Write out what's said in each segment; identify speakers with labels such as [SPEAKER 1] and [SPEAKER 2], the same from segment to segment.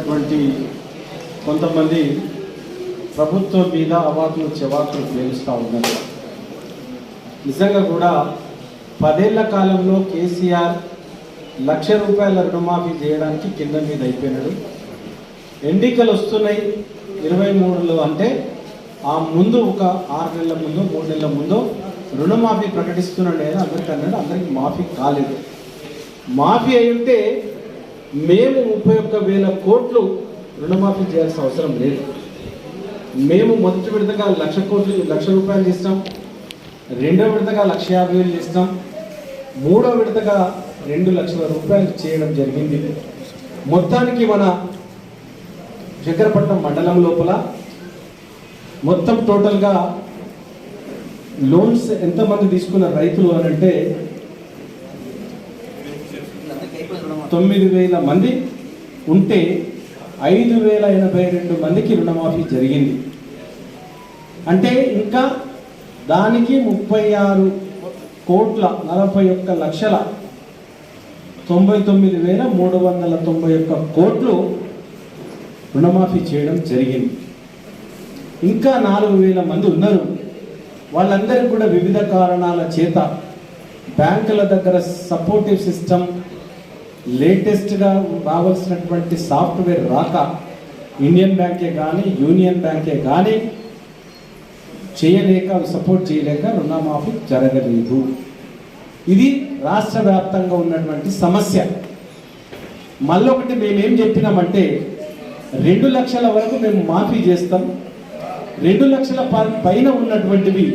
[SPEAKER 1] వచ్చినటువంటి కొంతమంది ప్రభుత్వం మీద అవాకులు చెవాకులు పేలుస్తూ ఉన్నారు నిజంగా కూడా పదేళ్ళ కాలంలో కేసీఆర్ లక్ష రూపాయల రుణమాఫీ చేయడానికి కింద మీద అయిపోయినాడు. ఎన్నికలు వస్తున్నాయి ఇరవై మూడులో అంటే ఆ ముందు ఒక ఆరు నెలల ముందు మూడు నెలల ముందు రుణమాఫీ ప్రకటిస్తున్నాడు లేదా అందరికీ అన్నాడు అందరికి మాఫీ కాలేదు. మాఫీ అయి ఉంటే మేము ముప్పై ఒక్క వేల కోట్లు రుణమాఫీ చేయాల్సిన అవసరం లేదు. మేము మొదటి విడతగా లక్ష కోట్లు లక్ష రూపాయలు ఇస్తాం. రెండో విడతగా లక్ష యాభై వేలు ఇస్తాం. మూడో విడతగా రెండు లక్షల రూపాయలు చేయడం జరిగింది. మొత్తానికి మన శంకరపట్నం మండలం లోపల మొత్తం టోటల్గా లోన్స్ ఎంతమంది తీసుకున్న రైతులు అని అంటే తొమ్మిది వేల మంది ఉంటే ఐదు వేల ఎనభై రెండు మందికి రుణమాఫీ జరిగింది. అంటే ఇంకా దానికి ముప్పై ఆరు కోట్ల నలభై ఒక్క లక్షల తొంభై తొమ్మిది వేల మూడు వందల తొంభై ఒక్క కోట్లు రుణమాఫీ చేయడం జరిగింది. ఇంకా నాలుగు వేల మంది ఉన్నారు. వాళ్ళందరికీ కూడా వివిధ కారణాల చేత బ్యాంకుల దగ్గర సపోర్టివ్ సిస్టమ్ లేటెస్ట్గా రావాల్సినటువంటి సాఫ్ట్వేర్ రాక ఇండియన్ బ్యాంకే కానీ యూనియన్ బ్యాంకే కానీ చేయలేక సపోర్ట్ చేయలేక రుణమాఫీ జరగలేదు. ఇది రాష్ట్ర వ్యాప్తంగా ఉన్నటువంటి సమస్య. మళ్ళొకటి మేమేం చెప్పినామంటే రెండు లక్షల వరకు మేము మాఫీ చేస్తాం. రెండు లక్షల పైన ఉన్నటువంటివి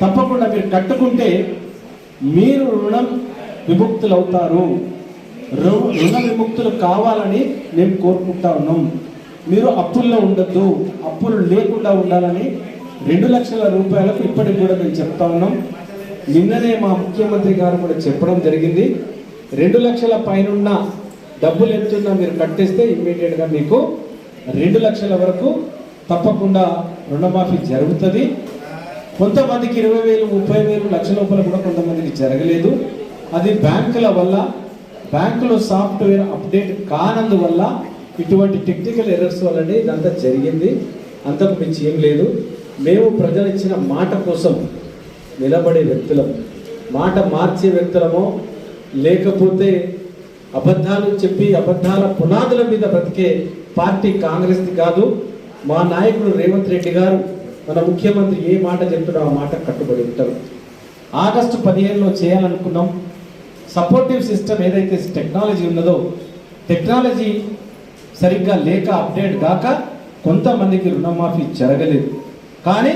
[SPEAKER 1] తప్పకుండా మీరు కట్టుకుంటే మీరు రుణం విముక్తులు అవుతారు రు- రుణ విముక్తులు కావాలని మేము కోరుకుంటా ఉన్నాం. మీరు అప్పుల్లో ఉండొద్దు అప్పులు లేకుండా ఉండాలని రెండు లక్షల రూపాయలకు ఇప్పటికి కూడా మేము చెప్తా ఉన్నాం. నిన్ననే మా ముఖ్యమంత్రి గారు కూడా చెప్పడం జరిగింది. రెండు లక్షల పైన డబ్బులు ఎంతున్నా మీరు కట్టేస్తే ఇమ్మీడియట్గా మీకు రెండు లక్షల వరకు తప్పకుండా రుణమాఫీ జరుగుతుంది. కొంతమందికి ఇరవై వేలు ముప్పై వేలు లక్ష లోపల కూడా కొంతమందికి జరగలేదు. అది బ్యాంకుల వల్ల బ్యాంకులో సాఫ్ట్వేర్ అప్డేట్ కానందువల్ల ఇటువంటి టెక్నికల్ ఎర్రర్స్ వల్లనే ఇదంతా జరిగింది. అంతకు మించి ఏం లేదు. మేము ప్రజలు ఇచ్చిన మాట కోసం నిలబడే వ్యక్తులం. మాట మార్చే వ్యక్తులమో లేకపోతే అబద్ధాలు చెప్పి అబద్ధాల పునాదుల మీద బ్రతికే పార్టీ కాంగ్రెస్ది కాదు. మా నాయకుడు రేవంత్ రెడ్డి గారు మన ముఖ్యమంత్రి ఏ మాట చెప్తాడో ఆ మాట కట్టుబడి ఉంటారు. ఆగస్టు పదిహేనులో చేయాలనుకున్నాం. సపోర్టివ్ సిస్టమ్ ఏదైతే టెక్నాలజీ ఉన్నదో టెక్నాలజీ సరిగ్గా లేక అప్డేట్ కాక కొంతమందికి రుణమాఫీ జరగలేదు. కానీ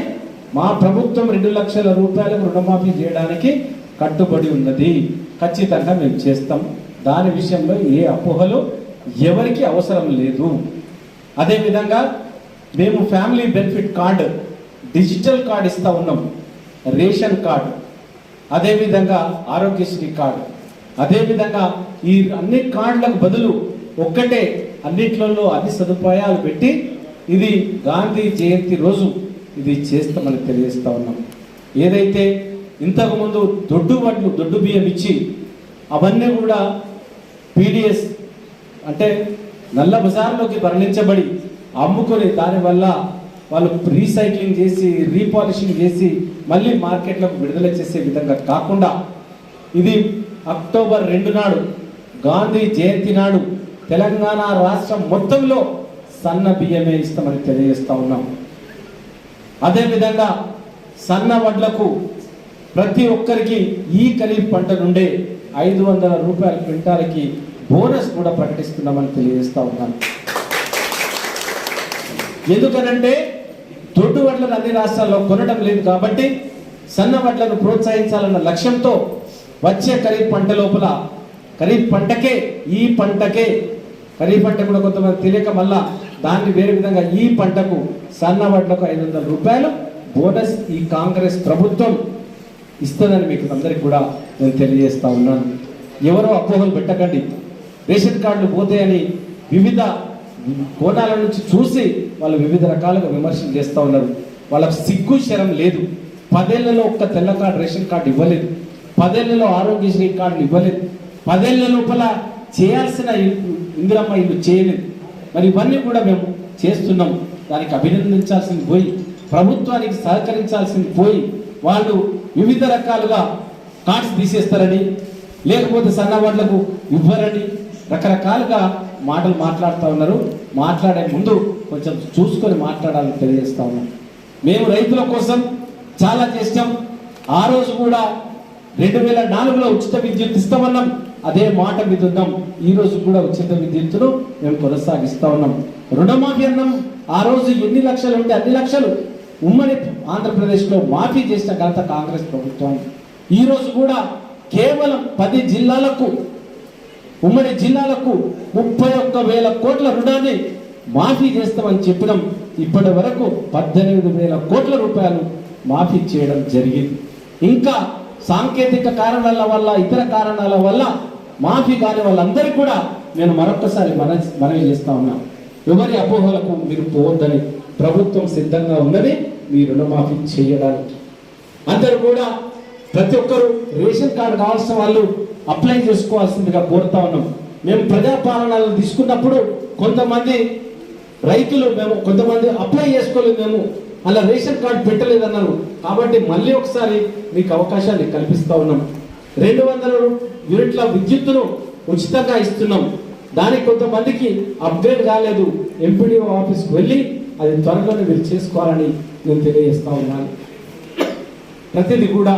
[SPEAKER 1] మా ప్రభుత్వం రెండు లక్షల రూపాయలకు రుణమాఫీ చేయడానికి కట్టుబడి ఉన్నది. ఖచ్చితంగా మేము చేస్తాం. దాని విషయంలో ఏ అపోహలు ఎవరికి అవసరం లేదు. అదేవిధంగా మేము family benefit card digital card ఇస్తా ఉన్నాం. రేషన్ కార్డు అదేవిధంగా ఆరోగ్యశ్రీ కార్డు. అదేవిధంగా ఈ అన్ని కార్డులకు బదులు ఒక్కటే అన్నిట్లలో అన్ని సదుపాయాలు పెట్టి ఇది గాంధీ జయంతి రోజు ఇది చేస్తామని తెలియజేస్తా ఉన్నాం. ఏదైతే ఇంతకుముందు దొడ్డు వడ్లు దొడ్డు బియ్యం ఇచ్చి అవన్నీ కూడా పీడిఎస్ అంటే నల్ల బజార్లోకి మరణించబడి అమ్ముకొని దానివల్ల వాళ్ళు రీసైక్లింగ్ చేసి రీపాలిషింగ్ చేసి మళ్ళీ మార్కెట్లకు విడుదల చేసే విధంగా కాకుండా ఇది అక్టోబర్ రెండు నాడు గాంధీ జయంతి నాడు తెలంగాణ రాష్ట్రం మొత్తంలో సన్న బియ్యమే ఇస్తామని తెలియజేస్తా ఉన్నాం. అదేవిధంగా సన్న వడ్లకు ప్రతి ఒక్కరికి ఈ ఖరీఫ్ పంట నుండే ఐదు వందల రూపాయల క్వింటాలకి బోనస్ కూడా ప్రకటిస్తున్నామని తెలియజేస్తా ఉన్నాను ఎందుకనంటే దొడ్డు వడ్లను అన్ని రాష్ట్రాల్లో కొనడం లేదు కాబట్టి సన్న వడ్లను ప్రోత్సహించాలన్న లక్ష్యంతో వచ్చే ఖరీఫ్ పంట లోపల ఖరీఫ్ పంటకే ఈ పంటకే ఖరీఫ్ పంట కూడా కొంతమంది తెలియక మళ్ళా దాన్ని వేరే విధంగా ఈ పంటకు సన్న వడ్లకు ఐదు వందల రూపాయలు బోనస్ ఈ కాంగ్రెస్ ప్రభుత్వం ఇస్తుందని మీకు అందరికి కూడా నేను తెలియజేస్తా ఉన్నాను. ఎవరో అపోహలు పెట్టకండి. రేషన్ కార్డులు పోతాయని వివిధ కోణాల నుంచి చూసి వాళ్ళు వివిధ రకాలుగా విమర్శలు చేస్తూ ఉన్నారు. వాళ్ళకు సిగ్గు శరం లేదు. పదేళ్ళలో ఒక్క తెల్ల కార్డు రేషన్ కార్డు ఇవ్వలేదు. పదేళ్ళలో ఆరోగ్యశ్రీ కార్డులు ఇవ్వలేదు. పదేళ్ళ లోపల చేయాల్సిన ఇందిరమ్మ ఇల్లు చేయలేదు. మరి ఇవన్నీ కూడా మేము చేస్తున్నాం. దానికి అభినందించాల్సింది పోయి ప్రభుత్వానికి సహకరించాల్సింది పోయి వాళ్ళు వివిధ రకాలుగా కార్డ్స్ తీసేస్తారని లేకపోతే సన్నవాళ్ళకు ఇవ్వరని రకరకాలుగా మాటలు మాట్లాడుతూ ఉన్నారు. మాట్లాడే ముందు కొంచెం చూసుకొని మాట్లాడాలని తెలియజేస్తా ఉన్నాం. మేము రైతుల కోసం చాలా చేసాం ఆ రోజు కూడా రెండు వేల నాలుగులో ఉచిత విద్యుత్ ఇస్తామన్నాం. అదే మాట మీద ఉన్నాం. ఈ రోజు కూడా ఉచిత విద్యుత్తును మేము కొనసాగిస్తా ఉన్నాం. రుణమాఫీ అన్నాం. ఆ రోజు ఎన్ని లక్షలు ఉంటే అన్ని లక్షలు. ఉమ్మడి ఆంధ్రప్రదేశ్లో మాఫీ చేసిన ఘనత కాంగ్రెస్ ప్రభుత్వం. ఈ రోజు కూడా కేవలం పది జిల్లాలకు ఉమ్మడి జిల్లాలకు ముప్పై ఒక్క వేల కోట్ల రుణాన్ని మాఫీ చేస్తామని చెప్పడం ఇప్పటి వరకు పద్దెనిమిది వేల కోట్ల రూపాయలు మాఫీ చేయడం జరిగింది. ఇంకా సాంకేతిక కారణాల వల్ల ఇతర కారణాల వల్ల మాఫీ కాని వాళ్ళందరికీ కూడా నేను మరొకసారి మన మనవి చేస్తా ఉన్నా. ఎవరి అపోహలకు మీరు పోవద్దని ప్రభుత్వం సిద్ధంగా ఉన్నది మీ రుణమాఫీ చేయడానికి. అందరు కూడా ప్రతి ఒక్కరు రేషన్ కార్డు కావాల్సిన వాళ్ళు అప్లై చేసుకోవాల్సిందిగా కోరుతా ఉన్నాం. మేము ప్రజాపాలనలు తీసుకున్నప్పుడు కొంతమంది రైతులు మేము కొంతమంది అప్లై చేసుకోలేదు మేము. అలా రేషన్ కార్డు పెట్టలేదన్నారు. కాబట్టి మళ్ళీ ఒకసారి మీకు అవకాశాన్ని కల్పిస్తూ ఉన్నాం. రెండు వందల యూనిట్ల విద్యుత్తును ఉచితంగా ఇస్తున్నాం. దానికి కొంతమందికి అప్గ్రేడ్ కాలేదు. ఎంపీడీఓ ఆఫీస్కి వెళ్ళి అది త్వరలోనే మీరు చేసుకోవాలని నేను తెలియజేస్తా ఉన్నాను. ప్రతిదీ కూడా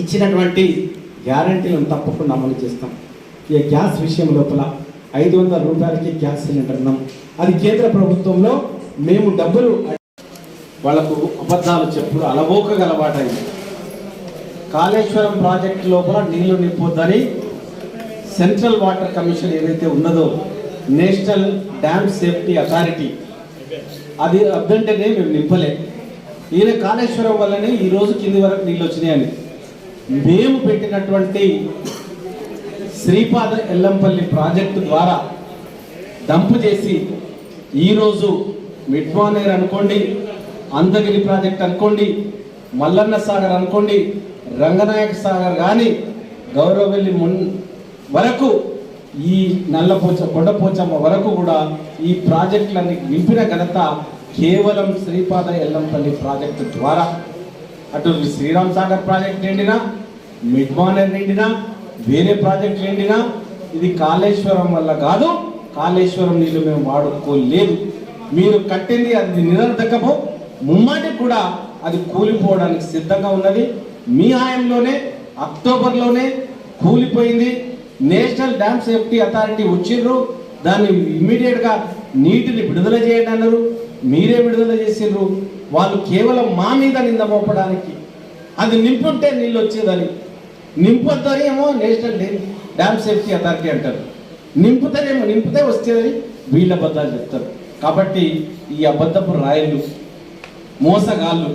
[SPEAKER 1] ఇచ్చినటువంటి గ్యారంటీలను తప్పకుండా అమలు చేస్తాం. ఈ గ్యాస్ విషయం లోపల ఐదు వందల రూపాయలకి గ్యాస్ సిలిండర్ ఉన్నాం అది కేంద్ర ప్రభుత్వంలో మేము డబ్బులు వాళ్ళకు వాళ్ళకు అబద్ధాలు చెప్పుడు అలవోకగా అలవాటైంది కాళేశ్వరం ప్రాజెక్టు లోపల నీళ్ళు నింపొద్దని సెంట్రల్ వాటర్ కమిషన్ ఏదైతే ఉన్నదో నేషనల్ డ్యామ్ సేఫ్టీ అథారిటీ అది అద్దంటేనే మేము నింపలే. ఈయన కాళేశ్వరం వల్లనే ఈరోజు కింది వరకు నీళ్ళు వచ్చినాయని మేము పెట్టినటువంటి శ్రీపాద ఎల్లంపల్లి ప్రాజెక్టు ద్వారా డంపు చేసి ఈరోజు మిడ్మానేర్ అనుకోండి అందగిరి ప్రాజెక్ట్ అనుకోండి మల్లన్న సాగర్ అనుకోండి రంగనాయక సాగర్ కానీ గౌరవెల్లి మున్ వరకు ఈ నల్లపోచ కొండపోచమ్మ వరకు కూడా ఈ ప్రాజెక్టులన్నీ నింపిన ఘనత కేవలం శ్రీపాద ఎల్లంపల్లి ప్రాజెక్టు ద్వారా. అటు శ్రీరామ్ సాగర్ ప్రాజెక్ట్ నిండినా మిడ్మానర్ నిండినా వేరే ప్రాజెక్ట్ నిండినా ఇది కాళేశ్వరం వల్ల కాదు కాళేశ్వరం నీళ్ళు మేము వాడుకోలేదు. మీరు కట్టింది అది నిరర్ధకము ముమ్మటి కూడా అది కూలిపోవడానికి సిద్ధంగా ఉన్నది. మీ హాయంలోనే అక్టోబర్లోనే కూలిపోయింది. నేషనల్ డ్యామ్ సేఫ్టీ అథారిటీ వచ్చిర్రు. దాన్ని ఇమ్మీడియట్గా నీటిని విడుదల చేయండి అన్నారు. మీరే విడుదల చేసిండ్రు వాళ్ళు కేవలం మా మీద నింద మోపడానికి. అది నింపుంటే నీళ్ళు వచ్చేదని. నింపొద్దని ఏమో నేషనల్ డే- డ్యామ్ సేఫ్టీ అథారిటీ అంటారు. నింపుతారేమో నింపితే వచ్చేదని వీళ్ళ అబద్ధాలు చెప్తారు. కాబట్టి ఈ అబద్ధపు రాయలు మోసగాళ్ళు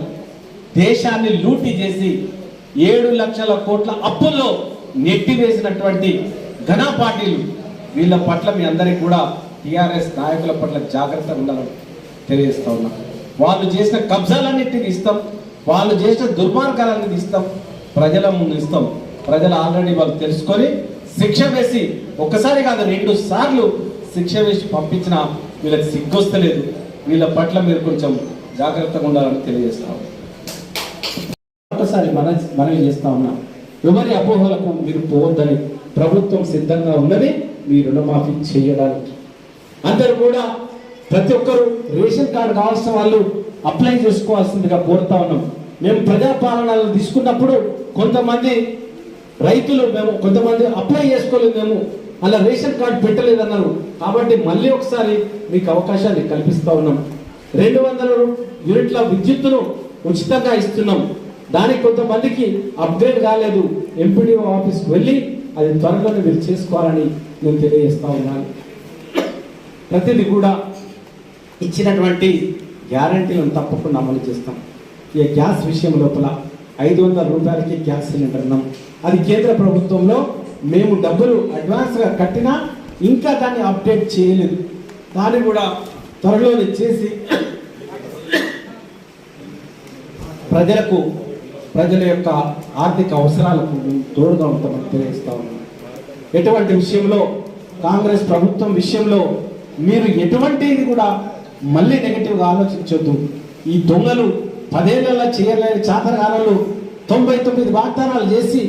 [SPEAKER 1] దేశాన్ని లూటీ చేసి ఏడు లక్షల కోట్ల అప్పుల్లో నెట్టివేసినటువంటి ఘన పార్టీలు వీళ్ళ పట్ల మీ అందరికీ కూడా టీఆర్ఎస్ నాయకుల పట్ల జాగ్రత్తగా ఉండాలని తెలియజేస్తా ఉన్నా. వాళ్ళు చేసిన కబ్జాలన్నింటినీ ఇస్తాం. వాళ్ళు చేసిన దుర్మార్గాలన్నీ ఇస్తాం. ప్రజల ముందు ఇస్తాం. ప్రజలు ఆల్రెడీ వాళ్ళు తెలుసుకొని శిక్ష వేసి ఒక్కసారి కాదు రెండు సార్లు శిక్ష వేసి పంపించిన వీళ్ళకి సిగ్గొస్తలేదు. వీళ్ళ పట్ల మీరు కొంచెం జాగ్రత్తగా ఉండాలని తెలియజేస్తాము ఒకసారి మన మనవి చేస్తా ఉన్నా. ఎవరి అపోహలకు మీరు పోవద్దని ప్రభుత్వం సిద్ధంగా ఉన్నది మీ రుణమాఫీ చేయడానికి. అందరూ కూడా ప్రతి ఒక్కరు రేషన్ కార్డు కావాల్సిన వాళ్ళు అప్లై చేసుకోవాల్సిందిగా కోరుతా ఉన్నాం. మేము ప్రజాపాలనలు తీసుకున్నప్పుడు కొంతమంది రైతులు మేము కొంతమంది అప్లై చేసుకోలేదు మేము. అలా రేషన్ కార్డు పెట్టలేదన్నారు. కాబట్టి మళ్ళీ ఒకసారి మీకు అవకాశాన్ని కల్పిస్తూ ఉన్నాం. రెండు వందల యూనిట్ల విద్యుత్తును ఉచితంగా ఇస్తున్నాం. దానికి కొంతమందికి అప్గ్రేడ్ కాలేదు. ఎంపీడీఓ ఆఫీస్కి వెళ్ళి అది త్వరలోనే మీరు చేసుకోవాలని నేను తెలియజేస్తా ఉన్నాను. ప్రతిదీ కూడా ఇచ్చినటువంటి గ్యారంటీలను తప్పకుండా అమలు చేస్తాం. ఈ గ్యాస్ విషయం లోపల ఐదు వందల రూపాయలకి గ్యాస్ సిలిండర్ ఉన్నాం అది కేంద్ర ప్రభుత్వంలో మేము డబ్బులు అడ్వాన్స్గా కట్టినా ఇంకా దాన్ని అప్డేట్ చేయలేదు. దాన్ని కూడా త్వరలోనే చేసి ప్రజలకు ప్రజల యొక్క ఆర్థిక అవసరాలకు తోడుగా ఉంటామని తెలియజేస్తా ఉన్నాం. ఎటువంటి విషయంలో కాంగ్రెస్ ప్రభుత్వం విషయంలో మీరు ఎటువంటిది కూడా మళ్ళీ నెగటివ్గా ఆలోచించొద్దు. ఈ దొంగలు పదేళ్ళలో చేయలేని చాతరగానలు తొంభై తొమ్మిది వాగ్దానాలు చేసి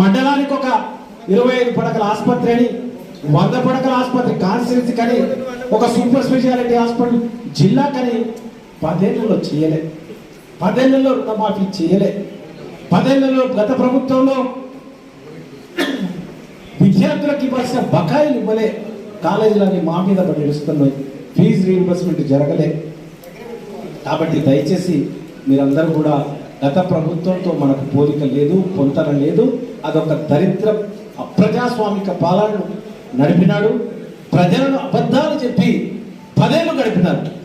[SPEAKER 1] మండలానికి ఒక ఇరవై ఐదు పడకల ఆసుపత్రి అని వంద పడకల ఆసుపత్రి కాన్స్టిట్యూన్సీ కానీ ఒక సూపర్ స్పెషాలిటీ హాస్పిటల్ జిల్లా కానీ పదేళ్ళలో చేయలేదు పదేళ్ళలో రుణమాఫీ చేయలే. పదేళ్ళలో గత ప్రభుత్వంలో విద్యార్థులకు ఇవ్వాల్సిన బకాయిలు ఇవ్వలే. కాలేజీలన్నీ మా మీద పడి నిలుస్తున్నాయి ఫీజు రీఇంబర్స్మెంట్ జరగలే. కాబట్టి దయచేసి మీరందరూ కూడా గత ప్రభుత్వంతో మనకు పోలిక లేదు పొంతన లేదు. అదొక దరిద్ర అప్రజాస్వామిక పాలనను నడిపినాడు. ప్రజలను అబద్ధాలు చెప్పి పదేళ్ళు గడిపినారు.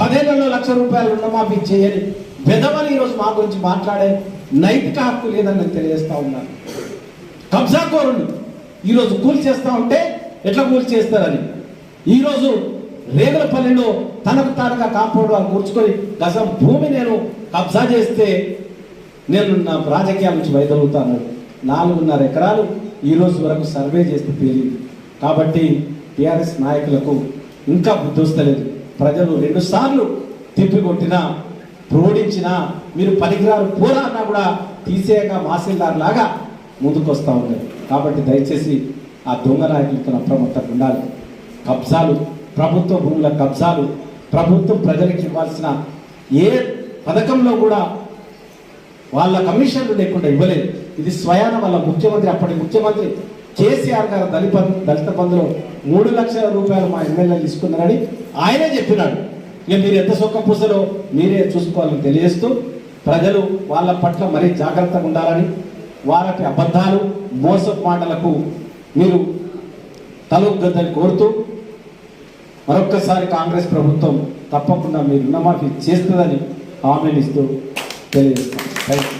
[SPEAKER 1] పదేళ్ళలో లక్ష రూపాయలు రుణమాఫీ చేయని వెదవని ఈరోజు మా గురించి మాట్లాడే నైతిక హక్కు లేదని నేను తెలియజేస్తా ఉన్నాను. కబ్జాకోరులు ఈరోజు కూలి చేస్తా ఉంటే ఎట్లా కూలి చేస్తారని ఈరోజు రేగులపల్లిలో తనకు తానుగా కాంపౌండ్ వాళ్ళు కూర్చుకొని గజం భూమి నేను కబ్జా చేస్తే నేను నా రాజకీయాల నుంచి వైదొలుగుతాను నాలుగున్నర ఎకరాలు ఈ రోజు వరకు సర్వే చేస్తే తేలింది కాబట్టి టిఆర్ఎస్ నాయకులకు ఇంకా బుద్ధి వస్తలేదు. ప్రజలు రెండు సార్లు తిప్పికొట్టినా ప్రోడించినా మీరు పనికిరారు పోరా అన్నా కూడా తీసేయక మాసిల్దార్ లాగా ముందుకొస్తూ ఉన్నారు. కాబట్టి దయచేసి ఆ దొంగ నాయకులతో అప్రమత్తంగా ఉండాలి. కబ్జాలు ప్రభుత్వ భూముల కబ్జాలు ప్రభుత్వం ప్రజలకు ఇవ్వాల్సిన ఏ పథకంలో కూడా వాళ్ళ కమిషన్లు లేకుండా ఇవ్వలేదు. ఇది స్వయాన వాళ్ళ ముఖ్యమంత్రి అప్పటి ముఖ్యమంత్రి కేసీఆర్ గారు దళిత దళిత బంధులో మూడు లక్షల రూపాయలు మా ఎమ్మెల్యేలు తీసుకున్నారని ఆయనే చెప్పినాడు. ఇక మీరు ఎంత సొక్క పూసలో మీరే చూసుకోవాలని తెలియజేస్తూ ప్రజలు వాళ్ళ పట్ల మరీ జాగ్రత్తగా ఉండాలని వారికి అబద్ధాలు మోసపు మాటలకు మీరు తలొగ్గద్దని కోరుతూ మరొక్కసారి కాంగ్రెస్ ప్రభుత్వం తప్పకుండా మీరు రుణమాఫీ చేస్తుందని హామీనిస్తూ తెలియజేస్తాం థ్యాంక్ యూ